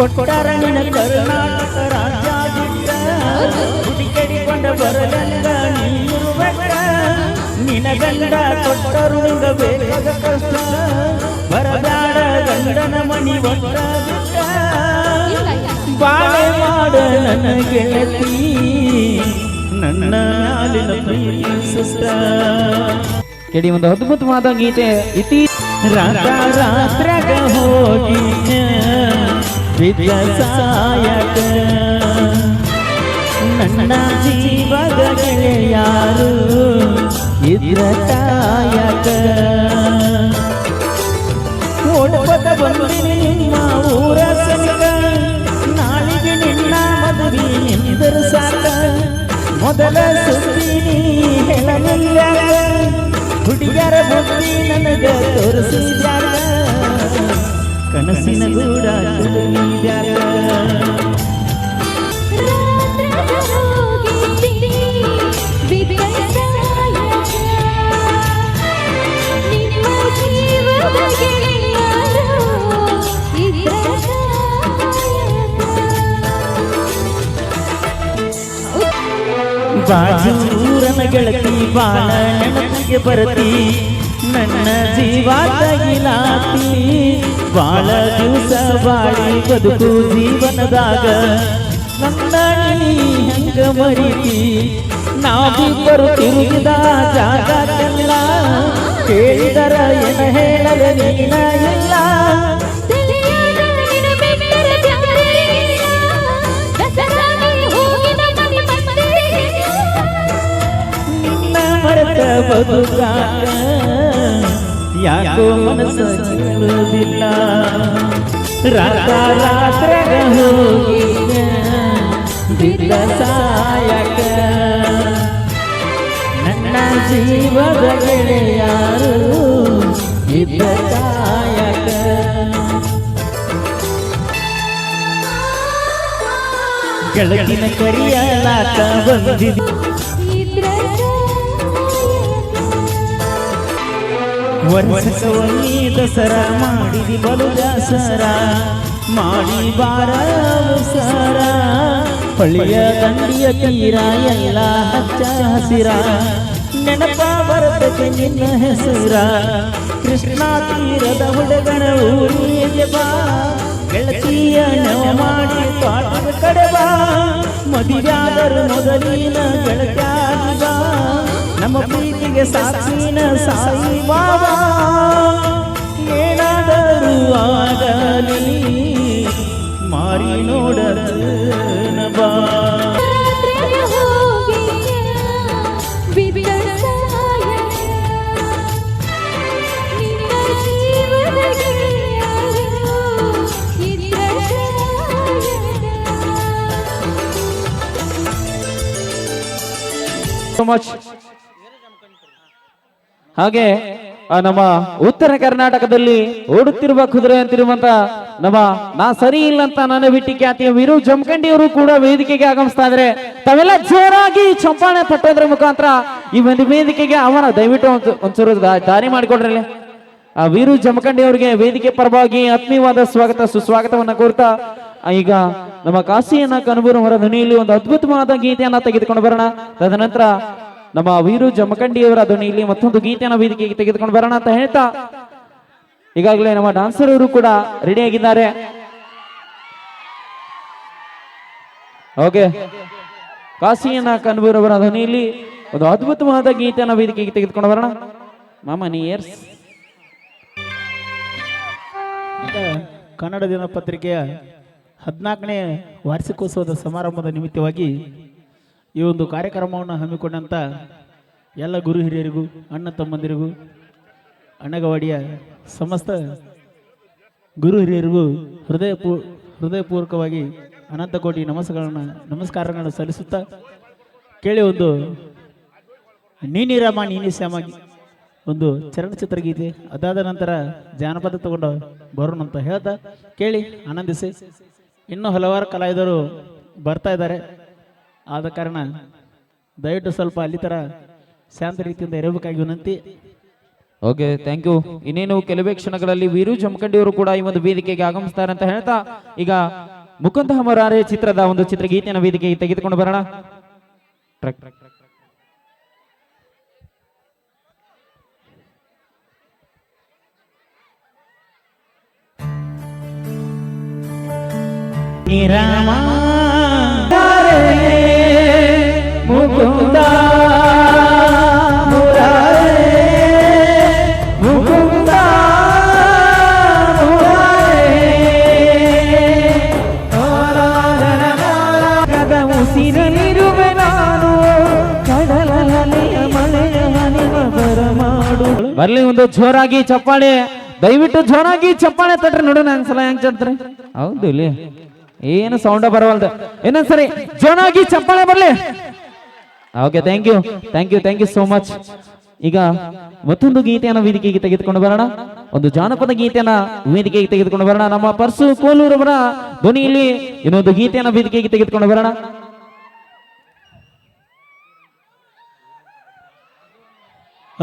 ಕೊಟ್ಟಾರ ನಿನ ಕರ್ನಾಟಕ ರಾಜ್ಯಾದ್ಯಂತ ಹುಡುಕಡಿಕೊಂಡ ಬರಲಂಗ ನೀರುವ ನಿನ ಗಂಡ ಕೊಟ್ಟರು ಬೇಕಾದ ಕಷ್ಟ. ಬರದಾಡ ಗಂಡನ ಮಣಿ ಒಟ್ಟ ಬಾಳೆ ಮಾಡ ನನ್ನ ಗೆಳತಿ. ನನ್ನ ಮ್ಯಾಲಿನ ಪ್ರೀತಿ ಸುಸ್ತ. ಕೇಳಿ ಒಂದು ಅದ್ಭುತವಾದ ಗೀತೆ ಇತಿ ರಾತ ರಾತ್ರಾಗ ಹೋಗಿ ವಿದ್ಯ ಸಾಯಕ ನನ್ನ ಜೀವದ ಯಾರು ಇದ್ರ ಕಾಯಕ ಓಡ್ಪದ ಬಂದಿನಿ ನಿಮ್ಮ ಊರ ಸನಿಕ. ನಾಳಿಗೆ ನಿನ್ನ ಮದುವೆ ಎಂದರು ಸಾಕ. ಮೊದಲ ಸುದ್ದಿ ಹೇಳಲಿಲ್ಲ ಹುಡುಗರ ಬುದ್ಧಿ ನನಗೆ ತೋರಿಸಿದ್ಯಾರ ಕನಸಿನ ಗೂಡ ತಿಳಿದ್ಯಾರ ಬಾಜೂರನ ಗೆಳತಿ ಬಾಳ ನೆನಪಿಗೆ ಬರತಿ ನನ್ನ ಜೀವ ತಗಿಲಾತಿ ಬಾಳ ದಿವಸ ಬಾಳಿ ಬದುಕು ಜೀವನದಾಗ. ನನ್ನ ನೀ ಹಂಗ ಮರಿತಿ? ನಾವಿಬ್ಬರು ತಿರುಗಿದ ಜಾಗಕ್ಕೆಲ್ಲ ಕೇಳಿದರ ಏನ ಹೇಳದ ನೀನ ಇಲ್ಲ. ಮರೆತ ಬದುಕಾಗ ಯಾಕೋ ಮನಸ್ಸು ಕೇಳುವುದಿಲ್ಲ ರಾತ ರಾತ್ರಾಗ ಹೋಗಿ ಬಿದ್ದ ಸಾಯಕ ನನ್ನ ಜೀವದ ಗೆಳೆಯಾರು ಇದ್ದ ಸಾಯಕ ಗೆಳತಿನ ಕರಿಯಲಾಕ ಬಂದಿದ್ದ. ವರ್ಷವನ್ನಿ ದಸರಾ ಮಾಡಿದಿ ಬಲು ದಾಸರ. ಮಾಡಿ ಬಾರ ಸರ ಹೊಳಿಯ ದಂಡಿಯ ತೀರ ಎಲ್ಲ ಹಚ್ಚ ಹಸಿರ. ನೆನಪ ಬರತಕ್ಕೆ ನಿನ್ನ ಹೆಸರ. ಕೃಷ್ಣ ತೀರದ ಹುಡುಗನ ಊರಿಗೆ ಬಾ. ಗೆಳತಿಯ ನವ ಮಾಡಿ ಪಾಠದ ಕಡೆ ಬಾ. ಮದುವೆಯಾದರು ಮೊದಲಿನ ಪ್ರೀತಿಗೆ ಸಾಕ್ಷಿನ ಸಾಯಿ ಬಾಬಾ ಏನಾದರೂ ಆಗಲಿ ಮಾರಿ ನೋಡನ ಬಾ ಹಾಗೆ ನಮ್ಮ ಉತ್ತರ ಕರ್ನಾಟಕದಲ್ಲಿ ಓಡುತ್ತಿರುವ ಕುದುರೆ ಅಂತಿರುವಂತ ನಮ್ಮ ನಾ ಸರಿ ಇಲ್ಲ ಅಂತ ನನ್ನ ಬಿಟ್ಟಿ ಖ್ಯಾತಿಯ ವೀರು ಜಮಖಂಡಿ ಅವರು ಕೂಡ ವೇದಿಕೆಗೆ ಆಗಮಿಸ್ತಾ ಇದ್ರೆ ತಾವೆಲ್ಲ ಜೋರಾಗಿ ಚಂಪಾಣೆ ಪಟ್ಟೋದ್ರ ಮುಖಾಂತರ ಈ ಒಂದು ವೇದಿಕೆಗೆ ಅವನ ದಯವಿಟ್ಟು ಒಂಚೂ- ಒಂಚೂರು ದಾರಿ ಮಾಡಿಕೊಡ್ರಿ ಆ ವೀರು ಜಮಖಂಡಿ ಅವರಿಗೆ ವೇದಿಕೆ ಪರವಾಗಿ ಆತ್ಮೀಯವಾದ ಸ್ವಾಗತ ಸುಸ್ವಾಗತವನ್ನ ಕೋರ್ತಾ ಈಗ ನಮ್ಮ ಕಾಶಿಯನ್ನ ಕನಬೂರು ಹೊರ ಧ್ವನಿಯಲ್ಲಿ ಒಂದು ಅದ್ಭುತವಾದ ಗೀತೆಯನ್ನ ತೆಗೆದುಕೊಂಡು ಬರೋಣ. ತದನಂತರ ನಮ್ಮ ವೀರು ಜಮಖಂಡಿಯವರ ಧ್ವನಿಯಲ್ಲಿ ಮತ್ತೊಂದು ಗೀತೆಯನ್ನು ವೇದಿಕೆಗೆ ತೆಗೆದುಕೊಂಡು ಬರೋಣ ಅಂತ ಹೇಳ್ತಾ, ಈಗಾಗಲೇ ನಮ್ಮ ಡಾನ್ಸರ್ ಅವರು ಕೂಡ ರೆಡಿ ಆಗಿದ್ದಾರೆ. ಓಕೆ ಕಾಶಿಯನ್ನ ಕನ್ಬೂರ್ ಅವರ ಧ್ವನಿಯಲ್ಲಿ ಒಂದು ಅದ್ಭುತವಾದ ಗೀತೆಯನ್ನು ವೇದಿಕೆಗೆ ತೆಗೆದುಕೊಂಡು ಬರೋಣ. ಮಾಮ, ನೀ ಕನ್ನಡ ದಿನಪತ್ರಿಕೆಯ ಹದಿನಾಲ್ಕನೇ ವಾರ್ಷಿಕೋತ್ಸವದ ಸಮಾರಂಭದ ನಿಮಿತ್ತವಾಗಿ ಈ ಒಂದು ಕಾರ್ಯಕ್ರಮವನ್ನು ಹಮ್ಮಿಕೊಂಡಂಥ ಎಲ್ಲ ಗುರು ಹಿರಿಯರಿಗೂ, ಅಣ್ಣ ತಮ್ಮಂದಿರಿಗೂ ಅಣ್ಣಗವಾಡಿಯ ಸಮಸ್ತ ಗುರು ಹಿರಿಯರಿಗೂ ಹೃದಯ ಪೂ ಹೃದಯಪೂರ್ವಕವಾಗಿ ಅನಂತ ಕೋಟಿ ನಮಸ್ಕಾರಗಳನ್ನು ನಮಸ್ಕಾರಗಳನ್ನು ಸಲ್ಲಿಸುತ್ತಾ ಕೇಳಿ ಒಂದು ನೀನಿ ರಾಮ, ನೀನಿ ಶ್ಯಾಮ ಒಂದು ಚಲನಚಿತ್ರ ಗೀತೆ, ಅದಾದ ನಂತರ ಜಾನಪದ ತಗೊಂಡು ಬರೋಣ ಅಂತ ಹೇಳ್ತಾ ಕೇಳಿ, ಆನಂದಿಸಿ. ಇನ್ನೂ ಹಲವಾರು ಕಲಾವಿದರು ಬರ್ತಾ ಇದ್ದಾರೆ. ಆದ ಕಾರಣ ದಯವಿಟ್ಟು ಸ್ವಲ್ಪ ಅಲ್ಲಿ ತರ ಶಾಂತ ರೀತಿಯಿಂದ ಇರಬೇಕಾಗಿ ವಿನಂತಿ. ಓಕೆ ಥ್ಯಾಂಕ್ ಯು ಇನ್ನೇನು ಕೆಲವೇ ಕ್ಷಣಗಳಲ್ಲಿ ವೀರು ಜಮಖಂಡಿಯವರು ಕೂಡ ಈ ಒಂದು ವೇದಿಕೆಗೆ ಆಗಮಿಸ್ತಾರೆ ಅಂತ ಹೇಳ್ತಾ ಈಗ ಮುಕುಂದ ಹಮರಾರೆ ಚಿತ್ರದ ಒಂದು ಚಿತ್ರಗೀತೆಯನ್ನು ವೇದಿಕೆಗೆ ತೆಗೆದುಕೊಂಡು ಬರೋಣ. ಟ್ರಕ್. ನಿರಾಮ ಬರ್ಲಿ ಒಂದು ಜೋರಾಗಿ ಚಪ್ಪಾಳೆ. ದಯವಿಟ್ಟು ಜೋರಾಗಿ ಚಪ್ಪಾಳೆ ತಟ್ರಿ ನೋಡೋಣ ಸಲ ಹೆಂಗ್ ಚಂತ್ರಿ ಹೌದು ಇಲ್ಲಿ. ಏನು ಸೌಂಡ ಬರವಲ್ದು. ಇನ್ನೊಂದ್ಸರಿ ಜೋರಾಗಿ ಚಪ್ಪಾಳೆ ಬರ್ಲಿ. Okay thank you thank you thank you so much ಈಗ ಮತ್ತೊಂದು ಗೀತೆಯನ್ನು ವೇದಿಕೆಗೆ ತೆಗೆದುಕೊಂಡು ಬರೋಣ. ಒಂದು ಜಾನಪದ ಗೀತೆಯನ್ನ ವೇದಿಕೆಗೆ ತೆಗೆದುಕೊಂಡು ಬರೋಣ. ನಮ್ಮ ಪರ್ಸು ಕೋಲೂರವರ ಧ್ವನಿಯಲ್ಲಿ ಇನ್ನೊಂದು ಗೀತೆಯನ್ನು ವೇದಿಕೆಗೆ ತೆಗೆದುಕೊಂಡು ಬರೋಣ.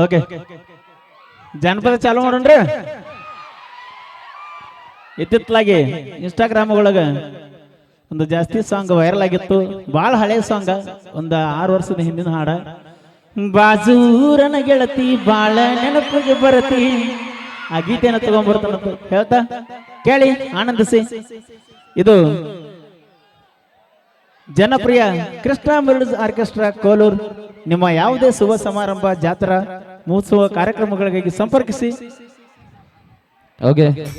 ಓಕೆ ಜಾನಪದ ಚಾಲು ಮಾಡೋಣ್ರಿ. ಇತ್ತಿತ್ತಲಾಗಿ ಇನ್ಸ್ಟಾಗ್ರಾಮ್ ಒಳಗ ಒಂದು ಜಾಸ್ತಿ ಸಾಂಗ್ ವೈರಲ್ ಆಗಿತ್ತು. ಭಾಳ ಹಳೆ ಸಾಂಗ್ ಒಂದು ಆರು ವರ್ಷದ ಹಿಂದಿನ ಹಾಡ. ಬಾಜೂರನ ಗೆಳತಿ ಬಾಳ ನೆನಪಿಗೆ ಬರತಿ. ಆ ಗೀತೆನ ತಗೊಂಡ್ಬರ್ತಾನಂತ ಹೇಳ್ತಾ, ಕೇಳಿ, ಆನಂದಿಸಿ. ಇದು ಜನಪ್ರಿಯ ಕೃಷ್ಣ ಮಿಲ್ಡ್ಸ್ ಆರ್ಕೆಸ್ಟ್ರಾ ಕೋಲೂರ್, ನಿಮ್ಮ ಯಾವುದೇ ಶುಭ ಸಮಾರಂಭ, ಜಾತ್ರಾ ಮಹೋತ್ಸವ ಕಾರ್ಯಕ್ರಮಗಳಿಗಾಗಿ ಸಂಪರ್ಕಿಸಿ. ಓಕೆ